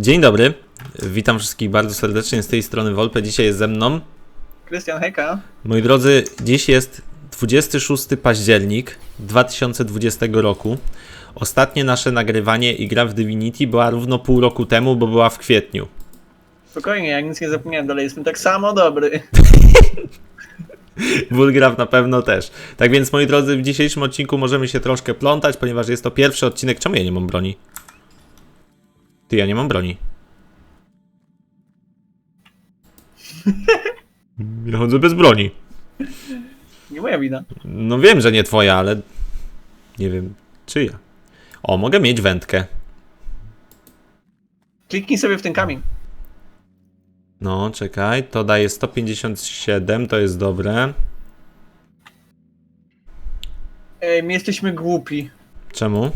Dzień dobry, witam wszystkich bardzo serdecznie z tej strony Wolpe. Dzisiaj jest ze mną. Krystian Heka. Moi drodzy, dziś jest 26 październik 2020 roku. Ostatnie nasze nagrywanie i gra w Divinity była równo pół roku temu, bo była w kwietniu. Spokojnie, ja nic nie zapomniałem, dalej jestem tak samo dobry. Wulgraf na pewno też. Tak więc, moi drodzy, w dzisiejszym odcinku możemy się troszkę plątać, ponieważ jest to pierwszy odcinek. Czemu ja nie mam broni? Ty, ja nie mam broni. Ja chodzę bez broni. Nie moja wina. No wiem, że nie twoja, ale nie wiem czyja. O, mogę mieć wędkę. Kliknij sobie w ten kamień. No, czekaj, to daje 157, to jest dobre. Ej, my jesteśmy głupi. Czemu?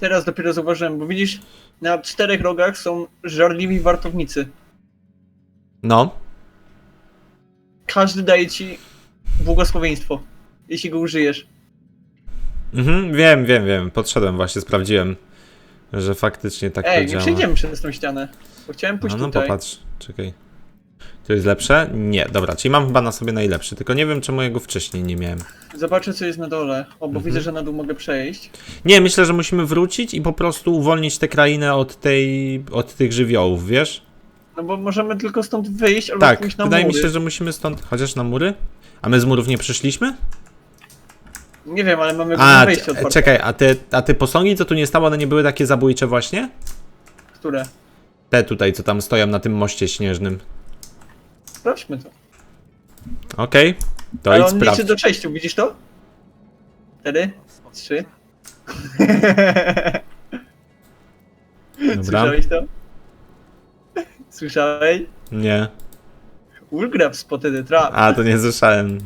Teraz dopiero zauważyłem, bo widzisz, na czterech rogach są żarliwi wartownicy. No, Każdy daje ci błogosławieństwo, jeśli go użyjesz. mhm, wiem, wiem, wiem. Podszedłem właśnie, sprawdziłem, że faktycznie tak to Ej, nie działa. przejdziemy przez tą ścianę. Bo chciałem pójść No, no tutaj. popatrz, czekaj. To jest lepsze? Nie, dobra, czyli mam chyba na sobie najlepszy, tylko nie wiem czemu jego wcześniej nie miałem. Zobaczę, co jest na dole. O, bo Mhm. widzę, że na dół mogę przejść. Nie, myślę, że musimy wrócić i po prostu uwolnić tę krainę od tej, od tych żywiołów, wiesz? No bo możemy tylko stąd wyjść albo Tak, pójść na wydaje mury. mi się, że musimy stąd. Chociaż na mury? A my z murów nie przyszliśmy? Nie wiem, ale mamy A, wejście c- otwarte. czekaj, a te, a te posągi, co tu nie stało, one nie były takie zabójcze właśnie? Które? Te tutaj, co tam stoją na tym moście śnieżnym. Sprawdźmy to. Okej, to Ale idź on sprawdź. liczy do sześciu, widzisz to? Cztery, trzy. Dobra. Słyszałeś to? Słyszałeś? Nie. Ulgraf spotted the trap. A, to nie słyszałem.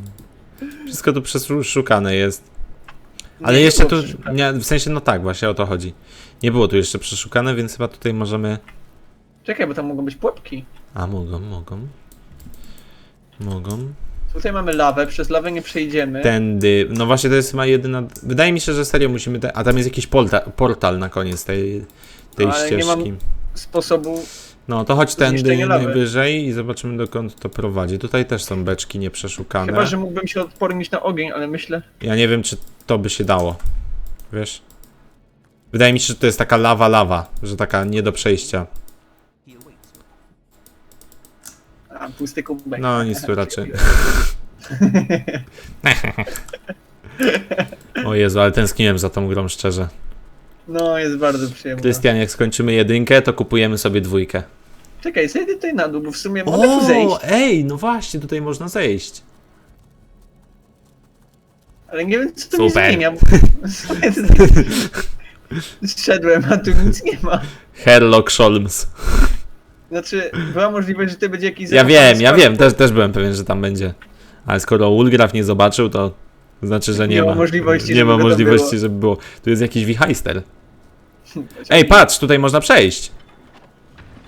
Wszystko tu przeszukane jest. Nie Ale jeszcze tu, było przeszukane. nie, w sensie, no tak, właśnie o to chodzi. Nie było tu jeszcze przeszukane, więc chyba tutaj możemy... Czekaj, bo tam mogą być pułapki. A, mogą, mogą. Mogą. Tutaj mamy lawę, przez lawę nie przejdziemy. Tędy. No właśnie to jest chyba jedyna. Wydaje mi się, że serio musimy. Te... A tam jest jakiś porta... portal na koniec tej, tej Ale nie ścieżki. mam- Sposobu... No to chodź tędy najwyżej i zobaczymy dokąd to prowadzi. Tutaj też są beczki nieprzeszukane. Chyba, że mógłbym się odpornić na ogień, ale myślę... Ja nie wiem, czy to by się dało. Wiesz? Wydaje mi się, że to jest taka lawa lawa, że taka nie do przejścia. A, pusty kubek. No nic tu raczej. o Jezu, ale tęskniłem za tą grą szczerze. No, jest bardzo przyjemne. Krystian, jak skończymy jedynkę, to kupujemy sobie dwójkę. Czekaj, zejdę tutaj na dół, bo w sumie mogę tu zejść. ej, no właśnie, tutaj można zejść. Ale nie wiem, co to mi Super. zmienia. bo- Zszedłem, a tu nic nie ma. Herlock Sholmes. Znaczy, była możliwość, że to będzie jakiś... Ja wiem, ja wiem, też, też byłem pewien, że tam będzie. Ale skoro Ulgraf nie zobaczył, to znaczy, że nie, Nie ma możliwości, Nie ma możliwości, było. żeby było. Tu jest jakiś wichajster. Ej, patrz, tutaj można przejść.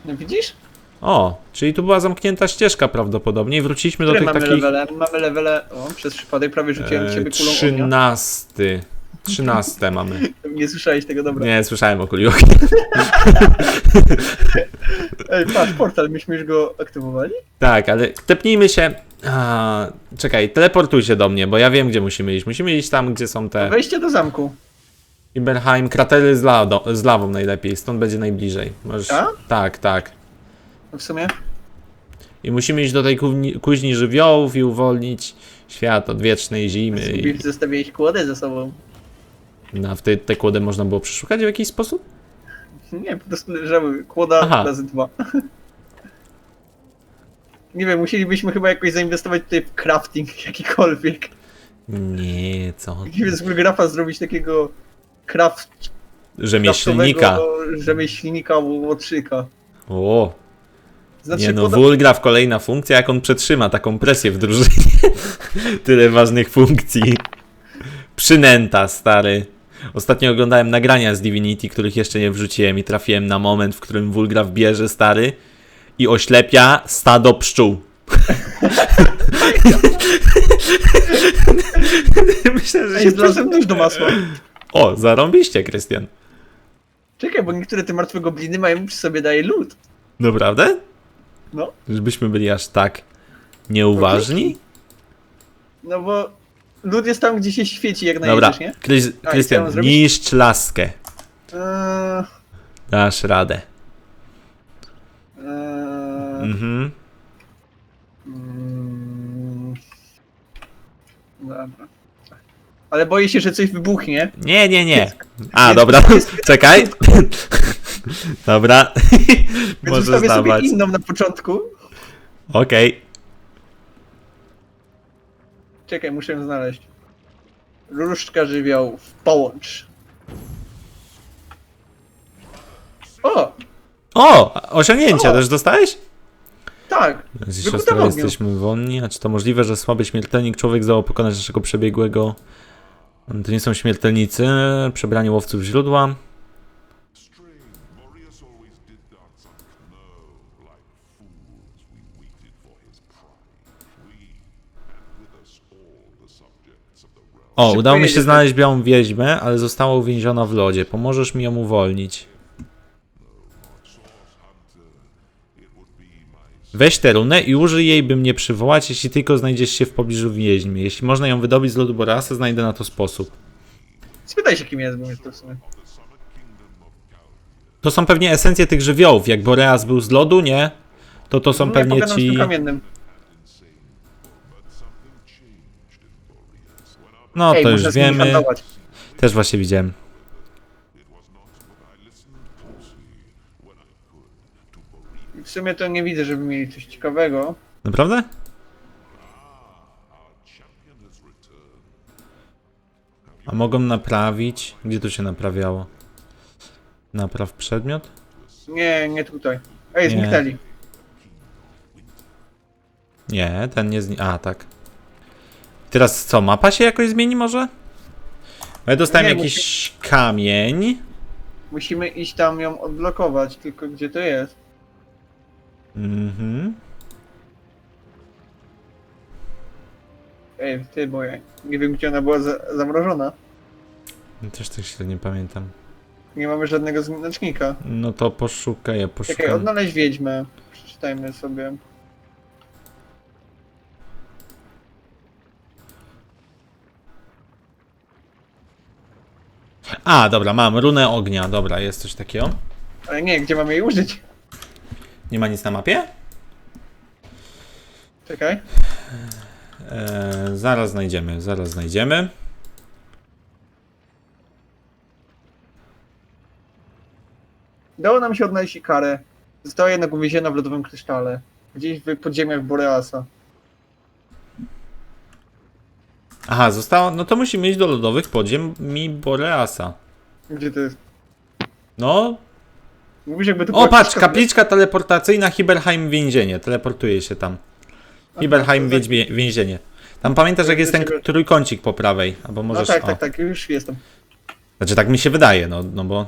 No widzisz? O, czyli tu była zamknięta ścieżka prawdopodobnie i wróciliśmy do Które tych mamy takich... levele? Mamy levele... O, przez przypadek prawie rzuciłem w E, ciebie kulą ognia. Trzynasty. Trzynaste mamy. Nie słyszałeś tego, dobra. Nie, słyszałem o kuli Ej, patrz, portal, myśmy już go aktywowali? Tak, ale tepnijmy się. A, czekaj, teleportuj się do mnie, bo ja wiem, gdzie musimy iść. Musimy iść tam, gdzie są te. Wejście do zamku. Iberheim, kratery z, lado, z lawą najlepiej, stąd będzie najbliżej. Możesz... A? Tak, tak. No w sumie. I musimy iść do tej kuźni, kuźni żywiołów i uwolnić świat od wiecznej zimy. I kłodę za sobą. Na w te, te kłody można było przeszukać w jakiś sposób? Nie, po prostu leżały. Kłoda Aha. razy dwa. Nie wiem, musielibyśmy chyba jakoś zainwestować tutaj w crafting jakikolwiek. Nie, co? Z grafa zrobić takiego craft Rzemieślnika. craftowego rzemieślnika łotrzyka. O, Znaczy, nie no, kłoda... Wulgraf kolejna funkcja, jak on przetrzyma taką presję w drużynie. Tyle ważnych funkcji. Przynęta, stary. Ostatnio oglądałem nagrania z Divinity, których jeszcze nie wrzuciłem i trafiłem na moment, w którym Wulgraf bierze, stary, i oślepia stado pszczół. Myślę, że się znalazłem nóż do masła. O, zarąbiście, Krystian. Czekaj, bo niektóre te martwe gobliny mają przy sobie daje lód. Naprawdę? No. Żebyśmy byli aż tak nieuważni? No bo lód jest tam, gdzie się świeci, jak Dobra, najedziesz, nie? Krys- Krystian, zrobić? niszcz laskę. Eee, Dasz radę. eee, Mhm. mm, dobra. Ale boję się, że coś wybuchnie. Nie, nie, nie. A, dobra, czekaj. Dobra. Więc Możesz ustawię sobie dawać. inną na początku. Okej. Czekaj, muszę ją znaleźć. Różdżka żywiołów. Połącz. O! O! Osiągnięcia O! też dostałeś? Tak. Jeśli Wykuta siostra w ogniu. jesteśmy wolni, a czy to możliwe, że słaby śmiertelnik człowiek zdołał pokonać naszego przebiegłego... To nie są śmiertelnicy, przebrani łowców źródła. O, Szybko udało mi się znaleźć białą wieźmę, ale została uwięziona w lodzie. Pomożesz mi ją uwolnić. Weź tę runę i użyj jej, by mnie przywołać, jeśli tylko znajdziesz się w pobliżu więźmy. Jeśli można ją wydobyć z lodu Boreasa, znajdę na to sposób. Spytaj się, kim jest, bo mnie to w sumie. To są pewnie esencje tych żywiołów. Jak Boreas był z lodu, nie? To to są No, ja pewnie pogadam z tym ci... kamiennym. No Ej, to muszę już z nimi wiemy. handlować. Też właśnie widziałem. I W sumie to nie widzę, żeby mieli coś ciekawego. Naprawdę? A mogą naprawić... Gdzie to się naprawiało? Napraw przedmiot? Nie, nie tutaj. Ej, Nie. zniknęli. Nie, ten nie zni... A, tak. Teraz co, mapa się jakoś zmieni może? Bo ja dostałem Nie, jakiś kamień. Musimy iść tam ją odblokować, tylko gdzie to jest? Mhm. Ej, ty, bo ja nie wiem, gdzie ona była za zamrożona. Też tak średnio pamiętam. Nie mamy żadnego znacznika. No to poszukaj, ja poszukam. Czekaj, odnaleźć wiedźmę. Przeczytajmy sobie. A, dobra, mam runę ognia. Dobra, jest coś takiego. Ale nie, gdzie mamy jej użyć? Nie ma nic na mapie? Czekaj. Eee, zaraz znajdziemy, zaraz znajdziemy. Udało nam się odnaleźć karę. Została jednak uwieziona w lodowym krysztale. Gdzieś w podziemiach Boreasa. Aha, zostało. No to musimy iść do lodowych podziemi Boreasa. Gdzie to jest? No. Mówisz jakby to O, była patrz, książka- kapliczka teleportacyjna Hiberheim więzienie. Teleportuje się tam. Hiberheim tak. wiedźmie, więzienie. Tam pamiętasz, jak jest ten trójkącik po prawej? Albo No możesz. tak, o. tak, tak, już jestem. Znaczy tak mi się wydaje, no, no bo...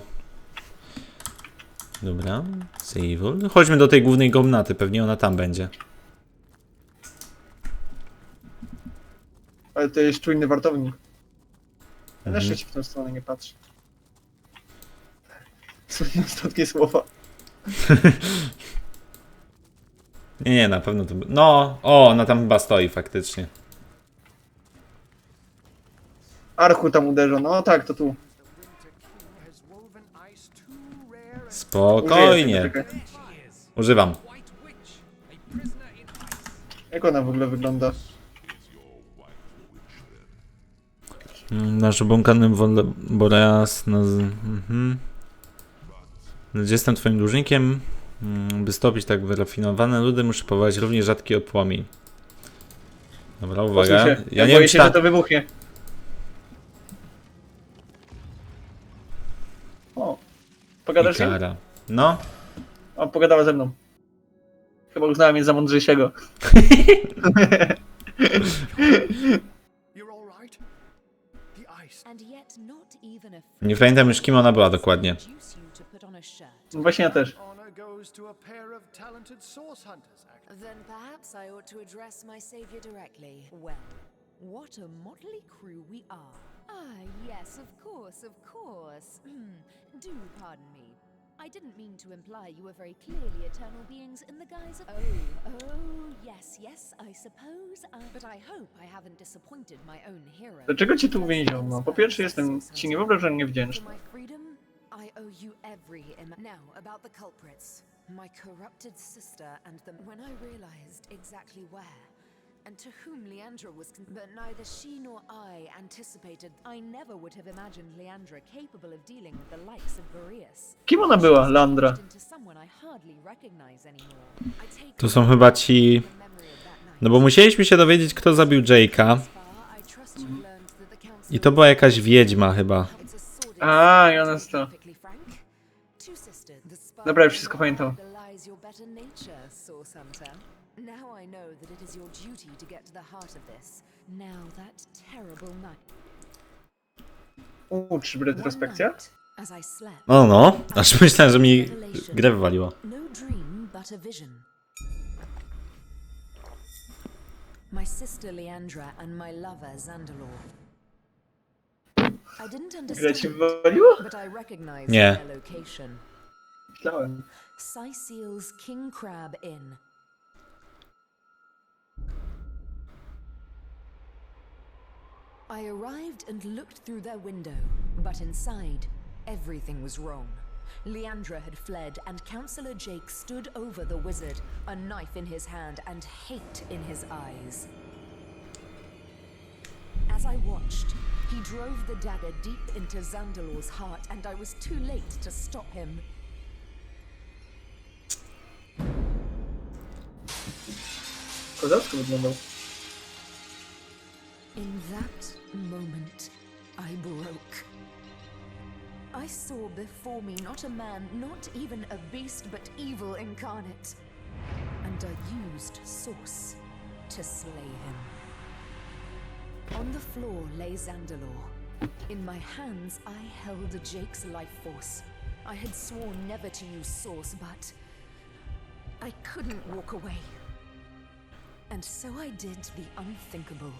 Dobra, save. Chodźmy do tej głównej komnaty, pewnie ona tam będzie. Ale to jest czujny wartownik. Mhm. szczęście w tę stronę nie patrzę. Słynne ostatnie słowa. Nie, nie, na pewno to... No, o, ona tam chyba stoi faktycznie. Archu tam uderza, no tak, to tu. Spokojnie. Użyję tego, czekaj. Używam. Jak ona w ogóle wygląda? Nasz obłąkany wol- Boreas... No, z- mhm. Gdzie jestem twoim dłużnikiem? Mm, By stopić tak wyrafinowane ludy, muszę powołać równie rzadki opłomień. Dobra, uwaga. Się. Ja nie boję wiem, się, ta... że to wybuchnie. O. Pogadasz? Ikara. No, O, pogadała ze mną. Chyba uznała mnie za mądrzejszego. nie pamiętam już kim ona była dokładnie. No Właśnie ja też. Honor goes to a pair of talented source hunters. Ac- Then perhaps I ought to address my savior directly. Well, what a motley crew we are. Ah, yes, of course, of course. Hmm. Do pardon me, I didn't mean to imply you were very clearly eternal beings in the guise of. Oh, oh, yes, yes, I suppose. I... But I hope I haven't disappointed my own hero. Dlaczego cię tu uwięziono? Po pierwsze jestem ci niewyobrażalnie For wdzięczny. my freedom, I owe you every im- Now, about the culprits. My corrupted sister and the... When I realized exactly where and to whom Leandra was con- But neither she nor I anticipated... I never would have imagined Leandra capable of dealing with the likes of Boreas. Kim ona była, Landra? Into someone I hardly recognize anymore. I take To są chyba ci... the memory of that night. No bo musieliśmy się dowiedzieć, kto zabił Jake'a. Thus far, I trust you've learned that the council I to była jakaś wiedźma chyba. It's a sordid A, i ona to jest be to. perfectly frank. Two sisters. The spark Dobra, już wszystko pamiętam. eye belies your better nature, Source Hunter. Now I know that it is your duty to get to the heart of this. Now that terrible night. Uuu, czy One retrospekcja? night, as I slept, O no, aż myślałem, że mi grę wywaliło. no dream, but a vision. My sister Leandra and my lover Zandalor. I didn't ci understand, wywaliło? but I recognized Nie. their location. Myślałem. King Crab Inn. I arrived and looked through their window, but inside, everything was wrong. Leandra had fled, and Councillor Jake stood over the wizard, a knife in his hand and hate in his eyes. As I watched, he drove the dagger deep into Zandalor's heart, and I was too late to stop him. Kozacko wyglądał. In that moment, I broke. I saw before me not a man, not even a beast, but evil incarnate. And I used Source to slay him. On the floor lay Zandalor. In my hands, I held Jake's life force. I had sworn never to use Source, but I couldn't walk away. And so I did the unthinkable.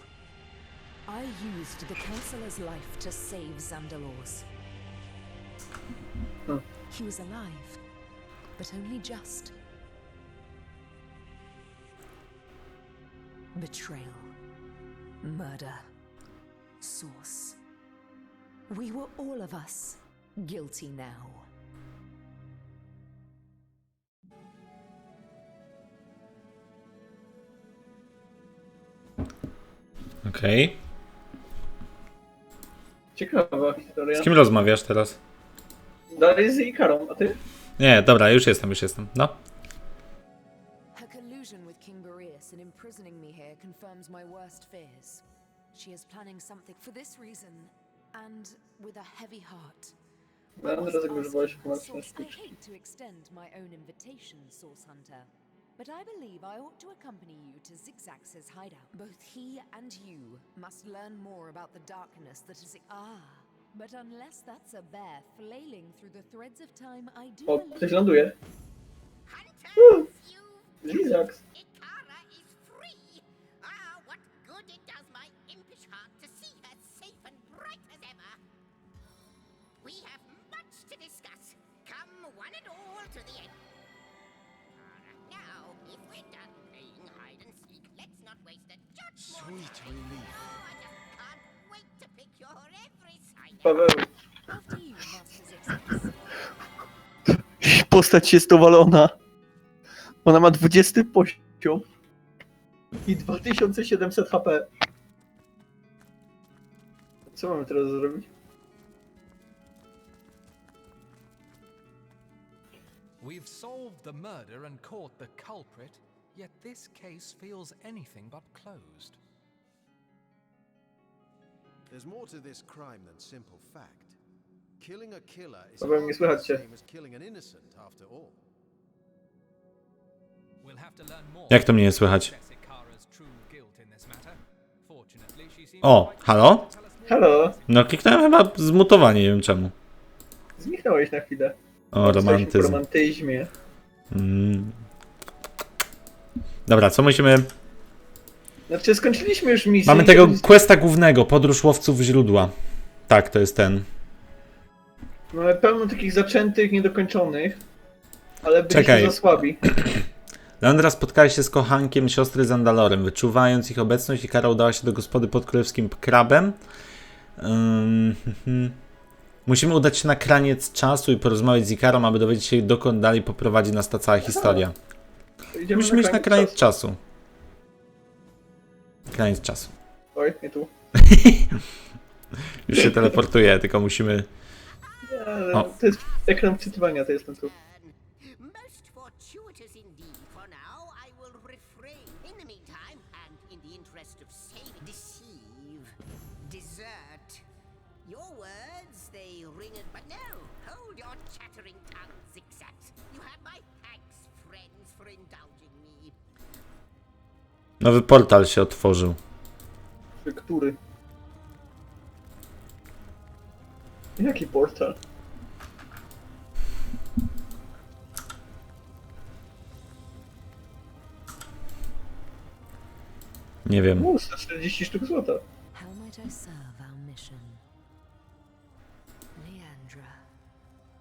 I used the Councillor's life to save Zandalor's. Hmm. He was alive, but only just. Betrayal. Murder. Source. We were all of us guilty now. Okej. Ciekawa historia. Z kim rozmawiasz teraz? Dalej z Ikarą, a ty? Nie, dobra, już jestem, już jestem. No. Her collusion with King Boreas in imprisoning me here confirms my worst fears. She is planning something for this reason, and with a heavy heart. Must ask używałeś pomocy Source, I hate to extend my own invitation, Source Hunter, but I believe I ought to accompany you to Zigzax's hideout. Both he and you must learn more about the darkness that is. Ah, but unless that's a bear flailing through the threads of time, I do O, believe. ktoś ląduje. Hunters, you Lizax. Ikara is free. Ah, what good it does my impish heart to see her safe and bright as ever. We have much to discuss. Come one and all to the end. Every sign. Paweł. Postać jest owalona. Ona ma 20 poziom. I 2700 HP. Co mamy teraz zrobić? We've solved the murder and caught the culprit, yet this case feels anything but closed. There's more to this crime than simple fact. Killing a killer is Paweł, nie słychać the cię. same as killing an innocent after all. We'll have to learn more. Jak to mnie nie słychać? O, halo? Halo? No kliknąłem chyba zmutowanie, nie wiem czemu. Zniknąłeś na chwilę. O, po romantyzm. romantyzmie. Mm. Dobra, co musimy... Znaczy skończyliśmy już misję. Mamy i tego questa głównego, podróż łowców źródła. Tak, to jest ten. Mamy pełno takich zaczętych, niedokończonych, ale byliśmy Czekaj. za słabi. Leandra spotkała się z kochankiem siostry Zandalorem. Wyczuwając ich obecność, Ikara udała się do gospody pod królewskim krabem. Ym, mhm. Musimy udać się na kraniec czasu i porozmawiać z Ikarą, aby dowiedzieć się, dokąd dalej poprowadzi nas ta cała historia. Idziemy Musimy iść na kraniec czas. czasu. Kraniec czasu. Oj, nie tu. Już się teleportuje, tylko musimy... Nie, ale O. to jest ekran wczytywania, to jestem tu. Nowy portal się otworzył. Który? Jaki portal? Nie wiem. U, 140 sztuk złota. How might I serve our mission? Leandra.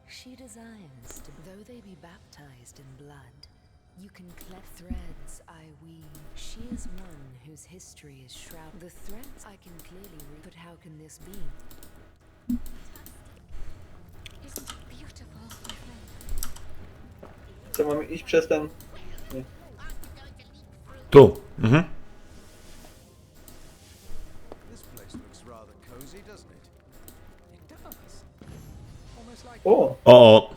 She desires to, though they be baptized in blood, you can cleft threads I weave. She is one whose history is shrouded. The threads I can clearly read, but how can this be? Co mamy iść przez ten... Through? Tu. Mhm. This place looks rather cozy, doesn't it? It does. Almost like O, O, o.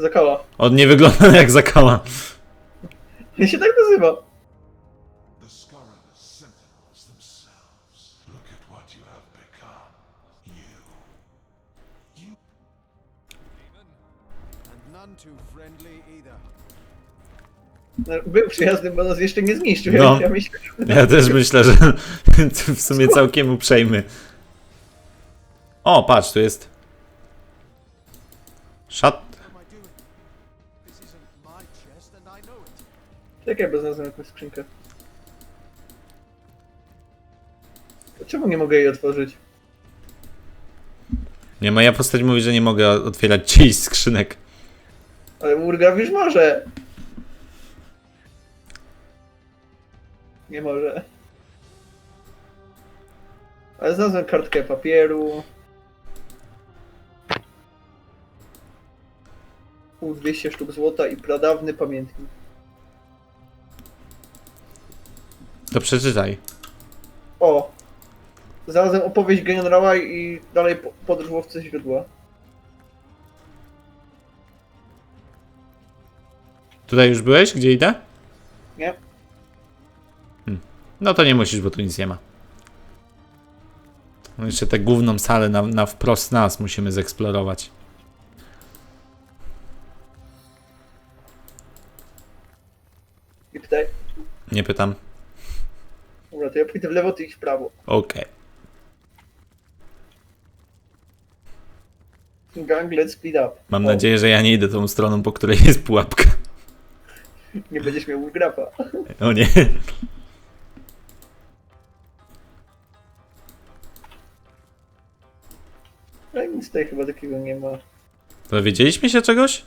zakała. On nie wygląda jak zakała. Ja się tak nazywa. The Scarab Sentinels themselves. Look at what you have become. You. You And none too friendly either. No, Był przyjazny, bo nas jeszcze nie zniszczył. No. Ja myślę, Ja też myślę, że w sumie całkiem uprzejmy. O, patrz, tu jest. Szat. Czekaj, bo znalazłem jakąś skrzynkę. Czemu nie mogę jej otworzyć? Nie, moja postać mówi, że nie mogę otwierać czyjś skrzynek. Ale Murgaw już może. Nie może. Ale znalazłem kartkę papieru. U 200 sztuk złota i pradawny pamiętnik. To przeczytaj. O! Znalazłem opowieść generała i dalej po- podróż łowcy źródła. Tutaj już byłeś? Gdzie idę? Nie? No to nie musisz, bo tu nic nie ma. No jeszcze tę główną salę na, na wprost nas musimy zeksplorować. I pytaj. Nie pytam. Dobra, to ja pójdę w lewo, ty idź w prawo. Okej. Gang, let's speed up. Mam O, nadzieję, że ja nie idę tą stroną, po której jest pułapka. Nie będziesz miał Murgrafa. O nie. Ale nic tutaj chyba takiego nie ma. Dowiedzieliśmy się czegoś?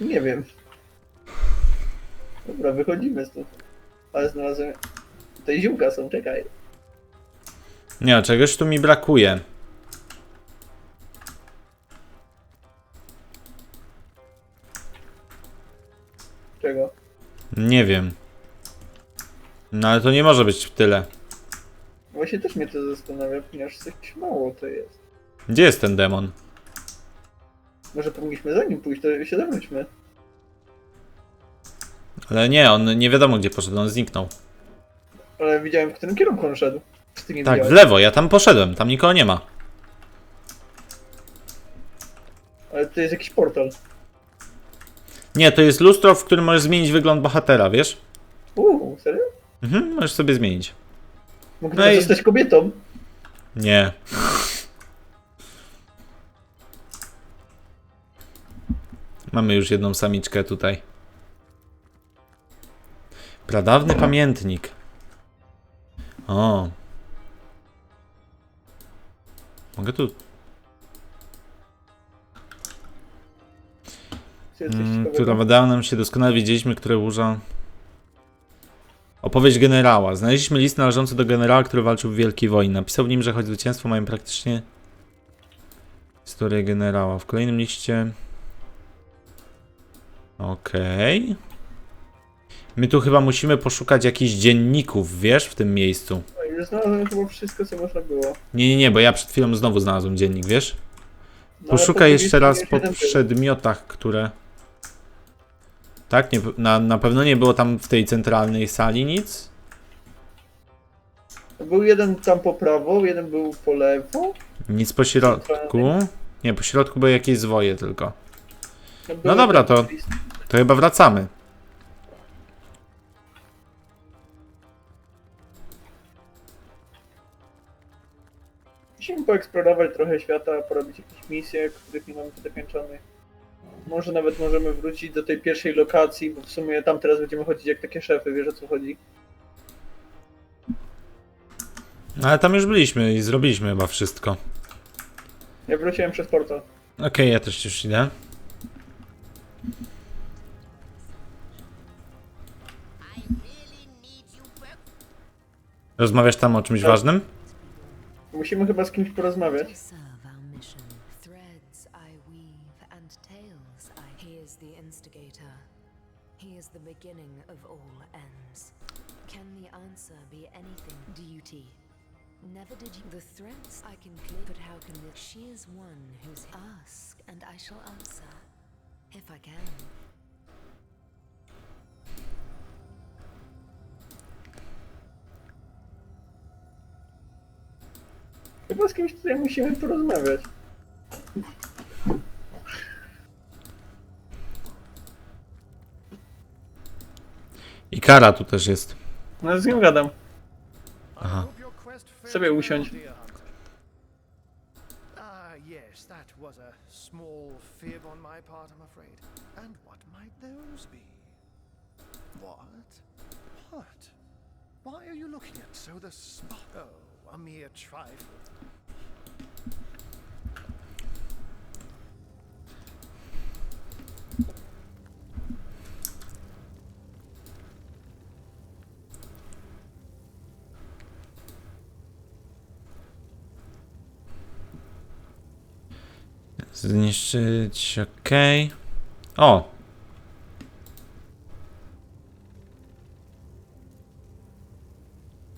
Nie wiem. Dobra, wychodzimy stąd. Ale znalazłem... Te ziółka są, czekaj. Nie, czegoś tu mi brakuje. Czego? Nie wiem. No ale to nie może być tyle. Właśnie też mnie to zastanawia, ponieważ coś mało to jest. Gdzie jest ten demon? Może powinniśmy za nim pójść, to się zawróćmy. Ale nie, on nie wiadomo gdzie poszedł, on zniknął. Ale widziałem, w którym kierunku on szedł. Ty nie Tak, w widziałeś? lewo, ja tam poszedłem, tam nikogo nie ma. Ale to jest jakiś portal. Nie, to jest lustro, w którym możesz zmienić wygląd bohatera, wiesz? Uuu, serio? Mhm, możesz sobie zmienić. Mógł No i- zostać kobietą. Nie. Mamy już jedną samiczkę tutaj. Pradawny pamiętnik. O. Mogę tu... Mm, która wydała nam się doskonale, wiedzieliśmy, które łóża... Opowieść generała. Znaleźliśmy list należący do generała, który walczył w Wielkiej Wojnie. Napisał w nim, że choć zwycięstwo mają praktycznie historię generała. W kolejnym liście... Okej. Okay. My tu chyba musimy poszukać jakichś dzienników, wiesz, w tym miejscu. No i znalazłem chyba wszystko, co można było. Nie, nie, nie, bo ja przed chwilą znowu znalazłem dziennik, wiesz? No, Poszukaj po jeszcze raz po jeden był. przedmiotach, które. Tak, nie, na, na pewno nie było tam w tej centralnej sali nic. Był jeden tam po prawo, jeden był po lewo. Nic po środku. Nie, po środku były jakieś zwoje tylko. Był No dobra, jeden to-. To chyba wracamy. Musimy poeksplorować trochę świata, porobić jakieś misje, których nie mamy dokończonych. Może nawet możemy wrócić do tej pierwszej lokacji, bo w sumie tam teraz będziemy chodzić jak takie szefy, wiesz o co chodzi? No, Ale tam już byliśmy i zrobiliśmy chyba wszystko. Ja wróciłem przez portal. Okej, ja też już idę. Rozmawiasz tam o czymś Tak. ważnym? Musimy chyba z kimś porozmawiać. He is the beginning of all ends. Can the answer be anything? Duty. Never did you. The threads I can clear, but how can this? She is one who's ask, and I shall answer, if I can. Chyba z kimś tutaj musimy porozmawiać. I kara tu też jest. No z nią gadam. Aha. Sobie usiądź. Ah, yes, that was a small fib on my part, I'm afraid. And what might those be? What? What? Why are you looking at so the spot? Oh, a mere trifle. Zniszczyć, okej. O!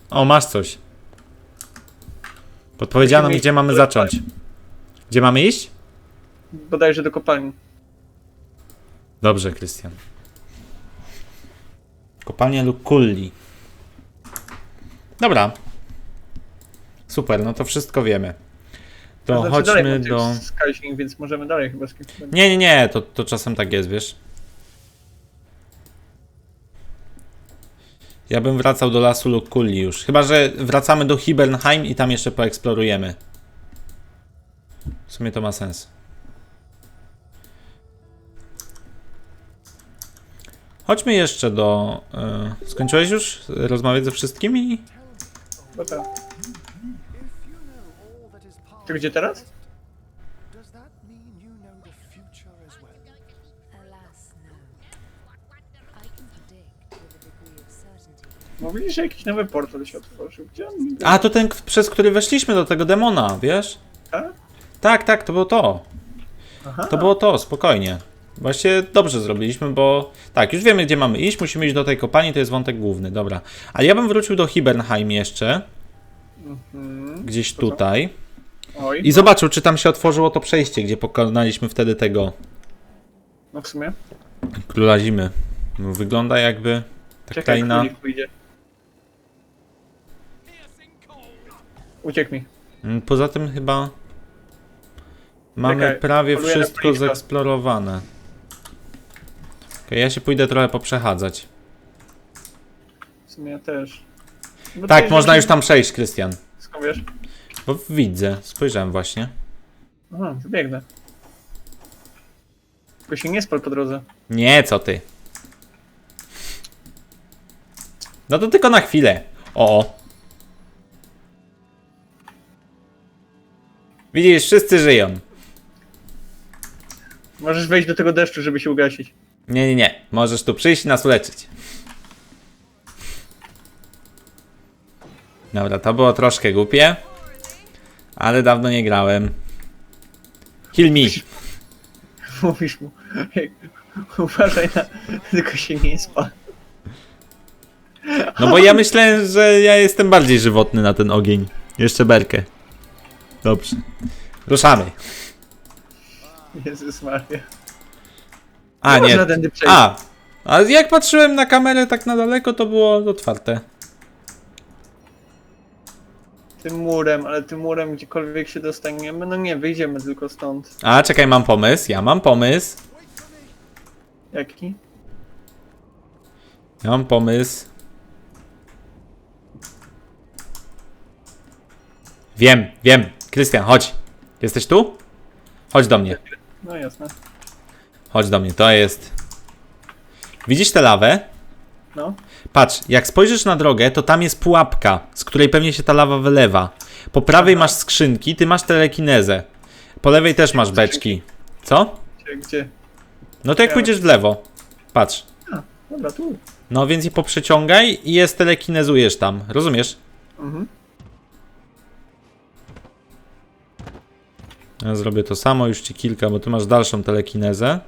O, masz coś. Podpowiedziano mi, gdzie mamy zacząć. Gdzie mamy iść? Bodajże do kopalni. Dobrze, Krystian. Kopalnia Lukulli. Dobra. Super, no to wszystko wiemy. To Znaczy, dalej chodźmy mam tych do... Wskaźnik, więc możemy dalej chyba kimś. Nie, nie, nie, to, to czasem tak jest, wiesz. Ja bym wracał do lasu Lukulli już. Chyba, że wracamy do Hibernheim i tam jeszcze poeksplorujemy. W sumie to ma sens. Chodźmy jeszcze do. y, skończyłeś już rozmawiać ze wszystkimi? Bo tak. Gdzie teraz? Mówili, że jakiś nowy portal się otworzył. Gdzie on? A, to ten, k- przez który weszliśmy do tego demona, wiesz? Tak? Tak, tak, to było to. Aha. To było to, spokojnie. Właśnie dobrze zrobiliśmy, bo tak, już wiemy gdzie mamy iść, musimy iść do tej kopalni, to jest wątek główny, dobra. Ale ja bym wrócił do Hibernheim jeszcze, Mhm. gdzieś tutaj, Oj, i zobaczył, czy tam się otworzyło to przejście, gdzie pokonaliśmy wtedy tego no w sumie. króla zimy. Wygląda jakby ta Czekaj, kraina... królik pójdzie. Uciekł mi. Mm, Poza tym chyba mamy Czekaj, prawie poluję na wszystko zeksplorowane. Okej, ja się pójdę trochę poprzechadzać. W sumie ja też. Bo Tak, tutaj można już tam przejść, Krystian. Skąd wiesz? Bo widzę, spojrzałem właśnie. Aha, wybiegnę. Tylko się nie spal po drodze. Nie, co ty. No to tylko na chwilę. O. o. Widzisz, wszyscy żyją. Możesz wejść do tego deszczu, żeby się ugasić. Nie, nie, nie. Możesz tu przyjść i nas uleczyć. Dobra, to było troszkę głupie. Ale dawno nie grałem. Heal me. Mówisz mu, uważaj na, tylko się nie spal. No bo ja myślałem, że ja jestem bardziej żywotny na ten ogień. Jeszcze berkę. Dobrze. Ruszamy. Jezus Maria. A, nie. Można tędy przejść. A, a jak patrzyłem na kamerę tak na daleko, to było otwarte. Tym murem, ale tym murem gdziekolwiek się dostaniemy, no nie, wyjdziemy tylko stąd. A, czekaj, mam pomysł. Ja mam pomysł. Jaki? Ja mam pomysł. Wiem, wiem. Krystian, chodź. Jesteś tu? Chodź do mnie. No jasne. Chodź do mnie, to jest. Widzisz tę lawę? No. Patrz, jak spojrzysz na drogę, to tam jest pułapka, z której pewnie się ta lawa wylewa. Po prawej masz skrzynki, ty masz telekinezę. Po lewej też masz beczki. Co? Gdzie? gdzie? No to jak Ja- pójdziesz w lewo. Patrz. A, dobra, tu. No więc je poprzeciągaj i je telekinezujesz tam. Rozumiesz? Mhm. Ja zrobię to samo, już ci kilka, bo ty masz dalszą telekinezę.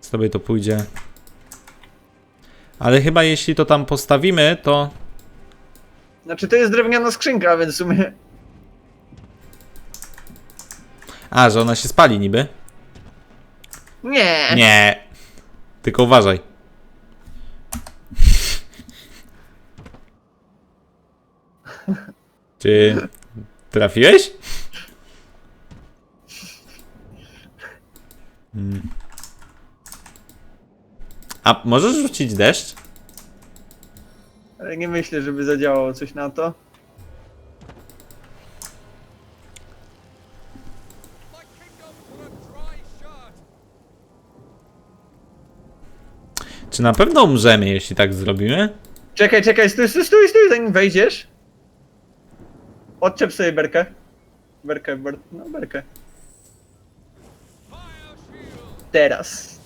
Z tobie to pójdzie. Ale chyba jeśli to tam postawimy, to... Znaczy to jest drewniana skrzynka, więc w sumie... A, że ona się spali niby? Nie! Nie. Tylko uważaj. Czy trafiłeś? Hmm. A możesz rzucić deszcz? Ale nie myślę, żeby zadziałało coś na to. Czy na pewno umrzemy, jeśli tak zrobimy? Czekaj, czekaj, stój, stój, stój, stój, zanim wejdziesz. Odczep sobie berkę. Berkę, ber... no berkę. Teraz.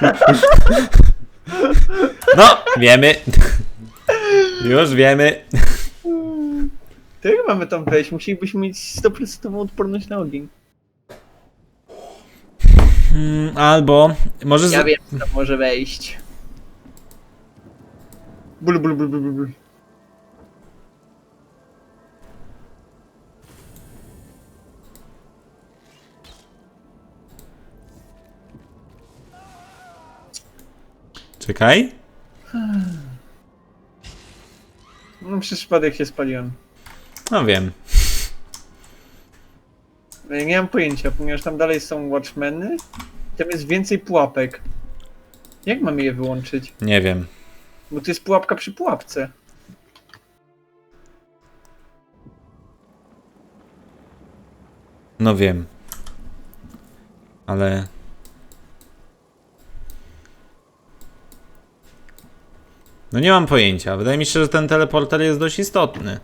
No, wiemy. Już wiemy. To jak mamy tam wejść? Musielibyśmy mieć 100% odporność na ogień. Mm, Albo może. Ja wiem, kto może wejść. Bul, bul, bul, bul, bul, Czekaj. No przez przypadek się spaliłem. No wiem. Ja nie mam pojęcia, ponieważ tam dalej są watchmeny. Tam jest więcej pułapek. Jak mamy je wyłączyć? Nie wiem. Bo to jest pułapka przy pułapce. No wiem. Ale. No nie mam pojęcia. Wydaje mi się, że ten teleporter jest dość istotny.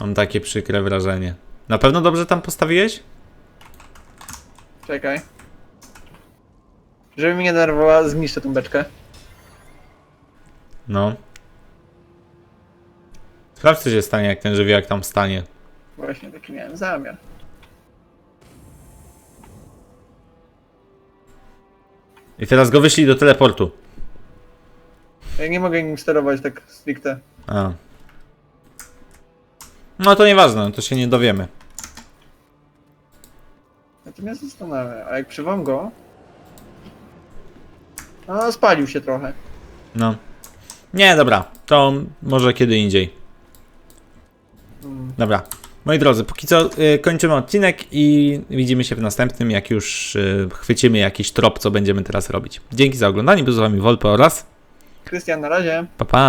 Mam takie przykre wrażenie. Na pewno dobrze tam postawiłeś? Czekaj. Żeby mnie nie denerwowała, zniszczę tą beczkę. No. Sprawdź co się stanie, jak ten żywiołek tam stanie. Właśnie taki miałem zamiar. I teraz go wyszli do teleportu. Ja nie mogę nim sterować tak stricte. A. No to nieważne, to się nie dowiemy. Natomiast zastanawiam, a jak przywam go... No, spalił się trochę. No. Nie, dobra. To może kiedy indziej. Mm. Dobra. Moi drodzy, póki co y, kończymy odcinek i widzimy się w następnym, jak już y, chwycimy jakiś trop, co będziemy teraz robić. Dzięki za oglądanie. Był z wami Wolpe oraz Krystian, na razie. pa pa.